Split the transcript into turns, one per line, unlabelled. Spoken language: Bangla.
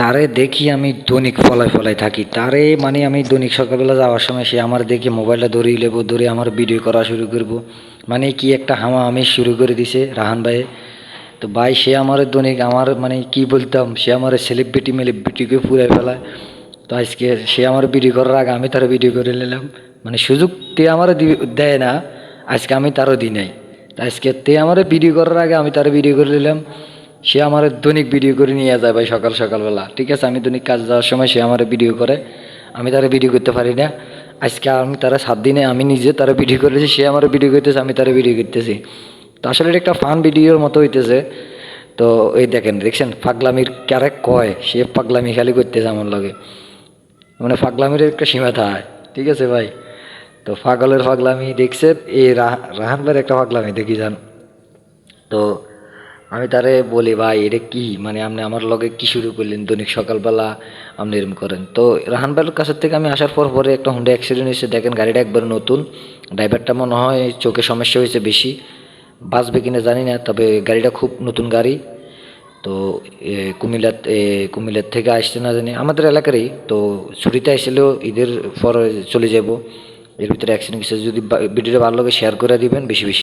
তারে দেখি আমি দৈনিক ফলায় ফলায় থাকি। তারে মানে আমি দৈনিক সকালবেলা যাওয়ার সময় সে আমার দেখে মোবাইলটা ধরিয়ে নেব, ধরে আমার ভিডিও করা শুরু করব। মানে কি একটা হামা আমি শুরু করে দিছে রাহান ভাই। তো ভাই সে আমার দৈনিক আমার মানে কি বলতাম, সে আমার সেলিব্রিটি মেলিব্রিটিকে পুরাই ফেলায়। তো আজকে সে আমার ভিডিও করার আগে আমি তার ভিডিও করে নিলাম। মানে সুযোগ তে আমার দেয় না, আজকে আমি তারও দিই নাই। আজকে তে আমার ভিডিও করার আগে আমি তার ভিডিও করে নিলাম। সে আমার দৈনিক ভিডিও করে নিয়ে যায় ভাই সকাল সকালবেলা। ঠিক আছে? আমি দৈনিক কাজ যাওয়ার সময় সে আমার ভিডিও করে। আমি তারা ভিডিও করতে পারি না। আজকে আমি তারা সাত দিনে আমি নিজে তারা ভিডিও করেছি, সে আমার ভিডিও করতেছে, আমি তারা ভিডিও করতেছি। তো আসলে এটা একটা ফান ভিডিওর মতো হইতেছে। তো এই দেখেন, দেখছেন? ফাগলামির ক্যারেক কয়? সে পাগলামি খালি করতেছে আমার লগে। মানে ফাগলামির একটা সীমা থাকে ঠিক আছে ভাই? তো পাগলের পাগলামি দেখছে, এই রাহ- রাহান ভাইয়ের একটা পাগলামি দেখি যান। তো আমি তারে বলি ভাই এটা কি? মানে আপনি আমার লগে কি শুরু করলেন? দৈনিক সকালবেলা আপনি এরম করেন। তো রাহান ভাইয়ের কাছের থেকে আমি আসার পর পরে একটা হুন্ডা অ্যাক্সিডেন্ট হয়েছে। দেখেন গাড়িটা একবার নতুন। ড্রাইভারটা মনে হয় চোখে সমস্যা হয়েছে বেশি। বাঁচবে কিনা জানি না তবে গাড়িটা খুব নতুন গাড়ি। তো এ, কুমিল্লার থেকে আসছে না জানি। আমাদের এলাকারই। তো ছুটিতে আসলেও ঈদের পর চলে যাব। এর ভিতরে অ্যাক্সিডেন্ট যদি বা- ভিডিওটা ভালো লাগে শেয়ার করে দিবেন বেশি বেশি।